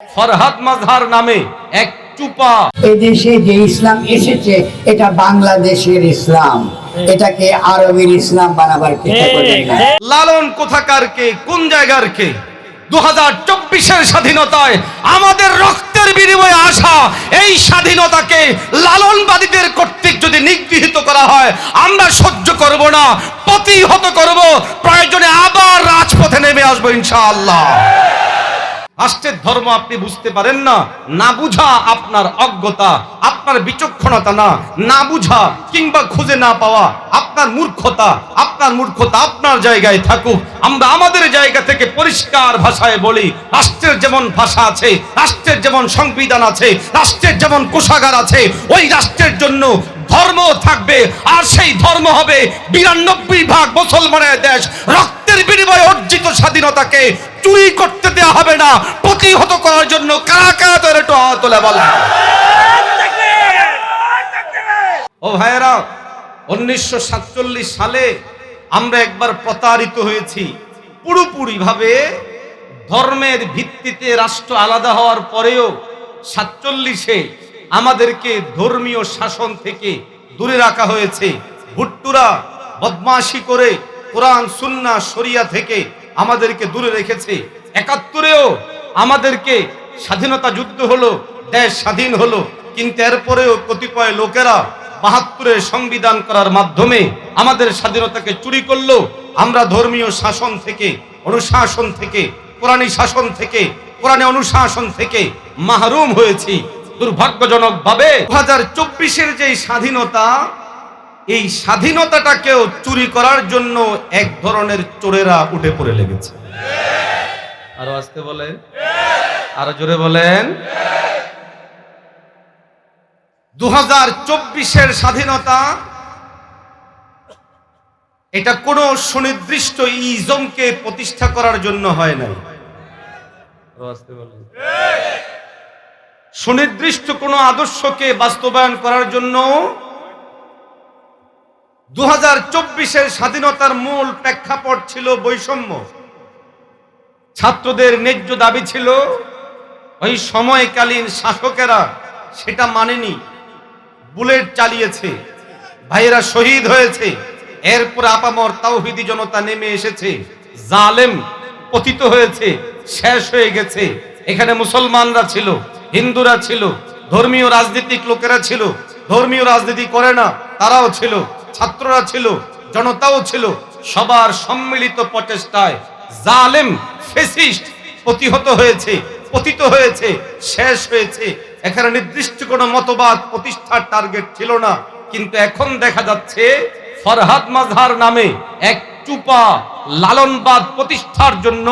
ফরহাদ মাজহার নামে এক চুপা। এদেশে যে ইসলাম এসেছে এটা বাংলাদেশের ইসলাম। এটাকে আরবের ইসলাম বানাবার চেষ্টা করবেন না। লালন কোথাকার কে কোন জায়গার কে? দু হাজার চব্বিশের স্বাধীনতায় আমাদের রক্তের বিনিময়ে আসা এই স্বাধীনতাকে লালনবাদীদের কর্তৃক যদি নিগৃহীত করা হয় আমরা সহ্য করব না প্রতিহত করব প্রয়োজনে আবার রাজপথে নেমে আসব ইনশাআল্লাহ। রাষ্ট্রের ধর্ম আপনি বুঝতে পারেন না না বুঝা আপনার অজ্ঞতা, আপনার বিচক্ষণতা না না বুঝা কিংবা খুঁজে না পাওয়া আপনার মূর্খতা আপনার মূর্খতা আপনার জায়গায় থাকুক। আমরা আমাদের জায়গা থেকে পরিষ্কার ভাষায় বলি, রাষ্ট্রের যেমন ভাষা আছে, রাষ্ট্রের যেমন সংবিধান আছে, রাষ্ট্রের যেমন কোষাগার আছে, ওই রাষ্ট্রের জন্য ধর্ম থাকবে, আর সেই ধর্ম হবে বিরানব্বই ভাগ মুসলমানের দেশ অর্জিত স্বাধীনতাকে চুরি করতে দেওয়া হবে না, প্রতিহত করার জন্য কারা কারা তোর একটু তোলে বলে ও ভাইয়েরা, উনিশশো সাতচল্লিশ সালে আমরা একবার প্রতারিত হয়েছি। পুরোপুরি ভাবে ধর্মের ভিত্তিতে রাষ্ট্র আলাদা হওয়ার পরেও সাতচল্লিশে আমাদেরকে ধর্মীয় শাসন থেকে দূরে রাখা হয়েছে। ভুট্টুরা বদমাশি করে কোরআন সুন্না শরিয়া থেকে আমাদেরকে দূরে রেখেছে। একাত্তরেও আমাদেরকে স্বাধীনতা যুদ্ধ হলো, দেশ স্বাধীন হলো, কিন্তু এরপরেও কতিপয় লোকেরা বাহাত্তরের সংবিধান করার মাধ্যমে আমাদের স্বাধীনতাকে চুরি করল। আমরা ধর্মীয় শাসন থেকে, অনুশাসন থেকে কোরআনী শাসন থেকে কোরআনে অনুশাসন থেকে মাহরুম হয়েছি। দুর্ভাগ্যজনক ভাবে দু হাজার চব্বিশের যে স্বাধীনতা এই স্বাধীনতাটাকেও চুরি করার জন্য এক ধরনের চোরেরা উঠে পড়ে লেগেছে। আরও আসতে বলেন। আরও জোরে বলেন। দু হাজার চব্বিশের স্বাধীনতা, এটা কোনো সুনির্দিষ্ট ইজমকে প্রতিষ্ঠা করার জন্য হয় নাই। সুনির্দিষ্ট কোনো আদর্শকে বাস্তবায়ন করার জন্য দু হাজার স্বাধীনতার মূল প্রেক্ষাপট ছিল বৈষম্য। ছাত্রদের ন্যায্য দাবি ছিল, ওই সময়কালীন শাসকেরা সেটা মানেনি, বুলেট চালিয়েছে, ভাইয়েরা শহীদ হয়েছে, এরপর আপামর তাওহিদি জনতা নেমে এসেছে, জালেম পতিত হয়েছে, শেষ হয়ে গেছে। এখানে মুসলমানরা ছিল, হিন্দুরা ছিল, ধর্মীয় রাজনীতিক লোকেরা ছিল, ধর্মীয় রাজনীতি করে না, তারাও ছিল। ছাত্ররা ছিল, জনতাও ছিল, সবার সম্মিলিত প্রচেষ্টায় জালেম, ফেসিস্ট প্রতিহত হয়েছে, পতিত হয়েছে, শেষ হয়েছে। এখানে নির্দিষ্ট কোনো মতবাদ, প্রতিষ্ঠার টার্গেট ছিল না। কিন্তু এখন দেখা যাচ্ছে, ফরহাদ মাজহার নামে এক চুপা লালনবাদ প্রতিষ্ঠার জন্য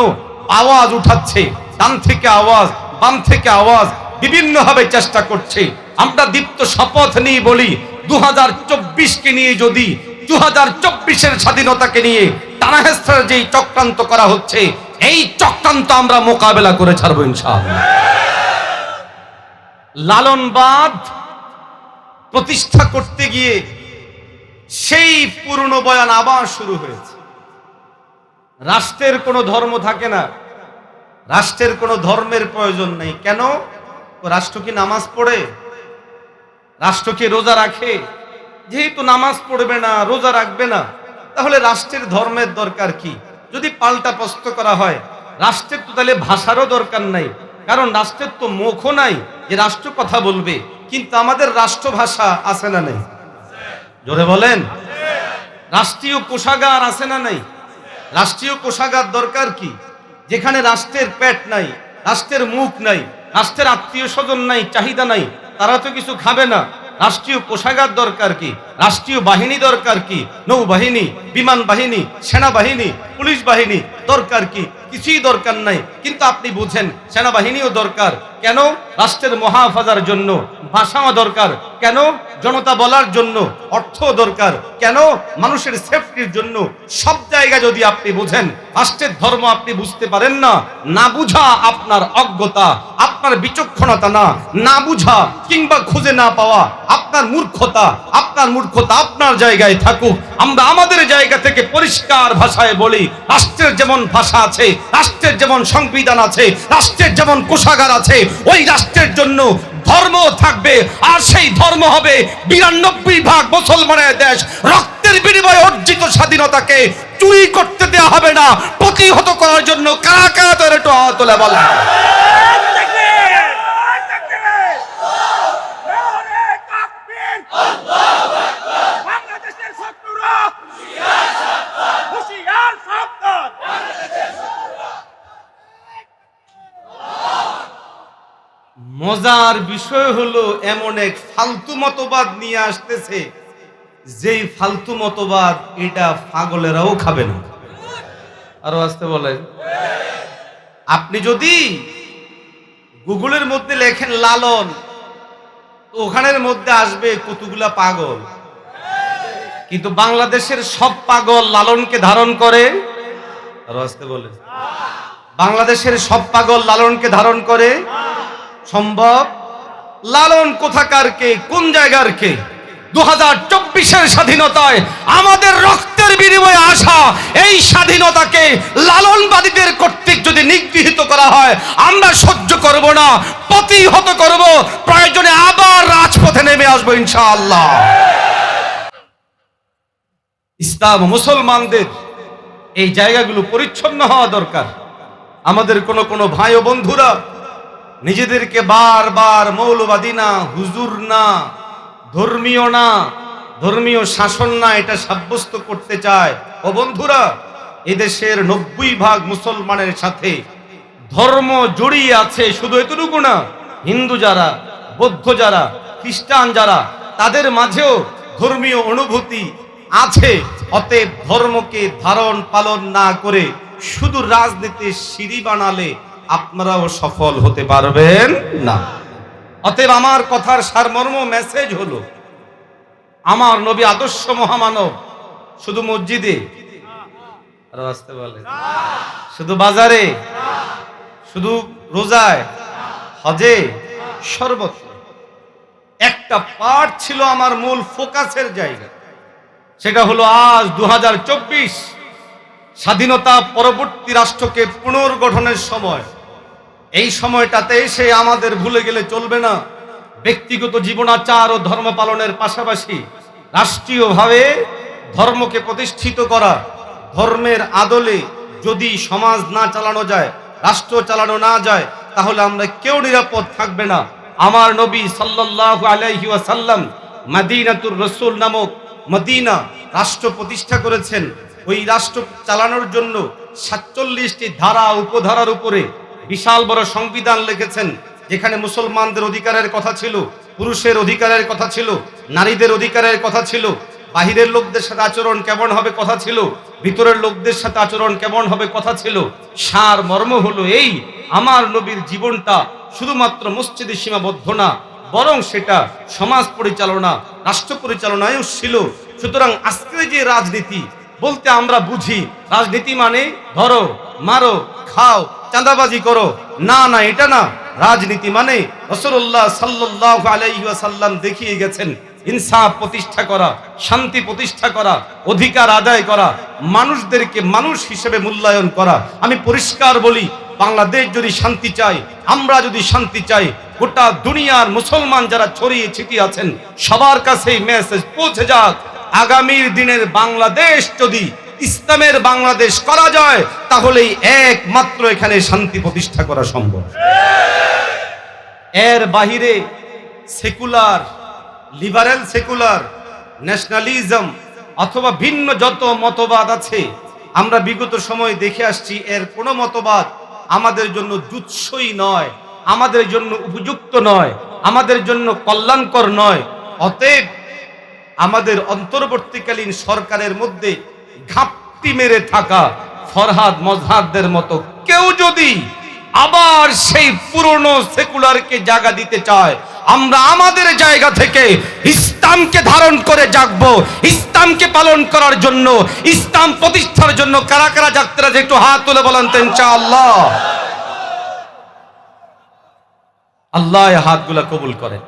আওয়াজ উঠাচ্ছে। ডান থেকে আওয়াজ, বাম থেকে আওয়াজ, বিভিন্নভাবে চেষ্টা করছে। আমরা দীপ্ত শপথ নিয়ে বলি দু হাজার চব্বিশকে নিয়ে যদি দু হাজার চব্বিশের স্বাধীনতাকে নিয়ে টানাহেস্তার যেই চক্রান্ত করা হচ্ছে, এই চক্রান্ত আমরা মোকাবেলা করে ছাড়বো ইনশাআল্লাহ। লালনবাদ প্রতিষ্ঠা করতে গিয়ে সেই পুরনো বয়ান আবার শুরু হয়েছে। রাষ্ট্রের কোনো ধর্ম থাকে না, রাষ্ট্রের কোনো ধর্মের প্রয়োজন নেই। কেন? রাষ্ট্র কি নামাজ পড়ে? রাষ্ট্র কি রোজা রাখে, যেহেতু নামাজ পড়বে না, রোজা রাখবে না, তাহলে রাষ্ট্রের ধর্মের দরকার কি? যদি পাল্টা প্রশ্ন করা হয়, রাষ্ট্রের তো তাহলে ভাষারও দরকার নাই, কারণ রাষ্ট্রের তো মুখও নাই যে রাষ্ট্র কথা বলবে, কিন্তু আমাদের রাষ্ট্রভাষা আছে না নাই। জোরে বলেন। রাষ্ট্রীয় কোষাগার আছে না নাই? রাষ্ট্রীয় কোষাগার দরকার কি? যেখানে রাষ্ট্রের পেট নাই, রাষ্ট্রের মুখ নাই, রাষ্ট্রের আত্মীয় স্বজন নাই, চাহিদা নাই তারা তো কিছু খাবে না। রাষ্ট্রীয় কোষাগার দরকার কি? রাষ্ট্রীয় বাহিনী দরকার কি? নৌবাহিনী, বিমান বাহিনী, সেনাবাহিনী, পুলিশ বাহিনী দরকার কি? কিছুই দরকার নাই। কিন্তু আপনি বুঝেন, সেনাবাহিনীও দরকার। কেন? রাষ্ট্রের মহাফাজার জন্য। ভাষাও দরকার। কেন? জনতা বলার জন্য। অর্থ দরকার। কেন? মানুষের সেফটির জন্য। সব জায়গা যদি আপনি বুঝেন, রাষ্ট্রের ধর্ম আপনি বুঝতে পারেন না না বুঝা আপনার অজ্ঞতা। আপনার বিচক্ষণতা না না বুঝা কিংবা খুঁজে না পাওয়া আপনার মূর্খতা আপনার মূর্খতা আপনার জায়গায় থাকুক। আমরা আমাদের জায়গা থেকে পরিষ্কার ভাষায় বলি, রাষ্ট্রের যেমন ভাষা আছে, রাষ্ট্রের যেমন সংবিধান আছে, রাষ্ট্রের যেমন কোষাগার আছে, ওই রাষ্ট্রের জন্য ধর্ম থাকবে, আর সেই ধর্ম হবে বিরানব্বই ভাগ মুসলমানের দেশ। রক্তের বিনিময়ে অর্জিত স্বাধীনতাকে চুরি করতে দেওয়া হবে না, প্রতিহত করার জন্য কারা কারা তুলে বলে বাংলাদেশের শত্রুরা হুঁশিয়ার সাবধান মজার বিষয় হলো এমন এক ফালতু মতবাদ নিয়ে আসতেছে। যেই ফালতু মতবাদ এটা পাগলেরাও খাবে না। আরও আসতে বলেন। আপনি যদি গুগলের মধ্যে লেখেন লালন ওখানের মধ্যে আসবে কতগুলা পাগল। কিন্তু বাংলাদেশের সব পাগল লালনকে ধারণ করে। আরও আসতে বলেন। বাংলাদেশের সব পাগল লালনকে ধারণ করে। সম্ভব? লালন কোথাকার কে? কোন জায়গার কে? দু হাজার চব্বিশের স্বাধীনতায় আমাদের রক্তের বিনিময়ে আসা এই স্বাধীনতাকে লালনবাদীদের কর্তৃক যদি নিগৃহীত করা হয়, আমরা সহ্য করব না, প্রতিহত করব, প্রয়োজনে আবার রাজপথে নেমে আসব ইনশাআল্লাহ। ইসলাম মুসলমানদের এই জায়গাগুলো পরিচ্ছন্ন হওয়া দরকার। আমাদের কোন কোনো ভাই ও বন্ধুরা নিজেদেরকে বারবার মৌলবাদী না, হুজুর না, ধর্মীয় না, ধর্মীয় শাসন না, এটা সাব্যস্ত করতে চায়। ও বন্ধুরা, এদেশের নব্বই ভাগ মুসলমানের সাথে ধর্ম জড়িয়ে আছে শুধু এতটুকু না, হিন্দু যারা, বৌদ্ধ যারা, খ্রিস্টান যারা, তাদের মাঝেও ধর্মীয় অনুভূতি আছে। অতএব ধর্মকে ধারণ পালন না করে শুধু রাজনীতির সিঁড়ি বানালে আপনারাও সফল হতে পারবেন না। অতএব আমার কথার সারমর্ম মেসেজ হলো, আমার নবী আদর্শ মহামানব, শুধু মসজিদে? শুধু বাজারে? শুধু রোজায়? হজে? সর্বত্র। একটা পার্ট ছিল আমার মূল ফোকাসের জায়গা। সেটা হলো আজ দু হাজার চব্বিশ স্বাধীনতা পরবর্তী রাষ্ট্রকে পুনর্গঠনের সময়। এই সময়টাতে এসে আমাদের ভুলে গেলে চলবে না। ব্যক্তিগত জীবনাচার ও ধর্ম পালনের পাশাপাশি রাষ্ট্রীয়ভাবে ধর্মকে প্রতিষ্ঠিত করা, ধর্মের আদলে যদি সমাজ না চালানো যায়, রাষ্ট্র চালানো না যায়, তাহলে আমরা কেউ নিরাপদ থাকবে না। আমার নবী সাল্লাল্লাহু আলাইহি ওয়াসাল্লাম মাদিনাতুর রসুল নামক মদিনা রাষ্ট্র প্রতিষ্ঠা করেছেন। ওই রাষ্ট্র চালানোর জন্য সাতচল্লিশটি ধারা উপধারার উপরে বিশাল বড় সংবিধান লিখেছেন, যেখানে মুসলমানদের অধিকারের কথা ছিল, পুরুষের অধিকারের কথা ছিল, নারীদের অধিকারের কথা ছিল, বাহিরের লোকদের সাথে আচরণ কেমন হবে কথা ছিল, ভিতরের লোকদের সাথে আচরণ কেমন হবে কথা ছিল। সার মর্ম হলো এই, আমার নবীর জীবনটা শুধুমাত্র মসজিদে সীমাবদ্ধ না, বরং সেটা সমাজ পরিচালনা, রাষ্ট্র পরিচালনায়ও ছিল। সুতরাং আজকের যে রাজনীতি, বলতে আমরা বুঝি, রাজনীতি মানে ধরো, মারো, খাও চাঁদাবাজি করো। না না, এটা না। রাজনীতি মানে রসুল্লাহ সাল্লাহ আলাইসাল্লাম দেখিয়ে গেছেন, ইনসাফ প্রতিষ্ঠা করা, শান্তি প্রতিষ্ঠা করা, অধিকার আদায় করা, মানুষদেরকে মানুষ হিসেবে মূল্যায়ন করা। আমি পরিষ্কার বলি, বাংলাদেশ যদি শান্তি চাই আমরা যদি শান্তি চাই, গোটা দুনিয়ার মুসলমান যারা ছড়িয়ে ছিটিয়ে আছেন, সবার কাছে মেসেজ পৌঁছে যাক। আগামীর দিনের বাংলাদেশ যদি ইসলামের বাংলাদেশ করা যায়, তাহলেই একমাত্র এখানে শান্তি প্রতিষ্ঠা করা সম্ভব। এর বাহিরে সেকুলার, লিবারেল সেকুলার, ন্যাশনালিজম অথবা ভিন্ন যত মতবাদ আছে, আমরা বিগত সময় দেখে আসছি এর কোনো মতবাদ আমাদের জন্য জুৎসই নয়, আমাদের জন্য উপযুক্ত নয়, আমাদের জন্য কল্যাণকর নয়। অতএব আমাদের অন্তর্বর্তীকালীন সরকারের মধ্যে ঘাপটি মেরে থাকা ফরহাদ মজহাদদের মতো কেউ যদি আবার সেই পুরনো সেকুলারকে জায়গা দিতে চায়, আমরা আমাদের জায়গা থেকে ইসলামকে ধারণ করে জাগবো, ইসলামকে পালন করার জন্য, ইসলাম প্রতিষ্ঠার জন্য কারা কারা জাগতে যে একটু হাত তুলে বলেন তো ইনশাআল্লাহ। আল্লাহ হাতগুলা কবুল করেন।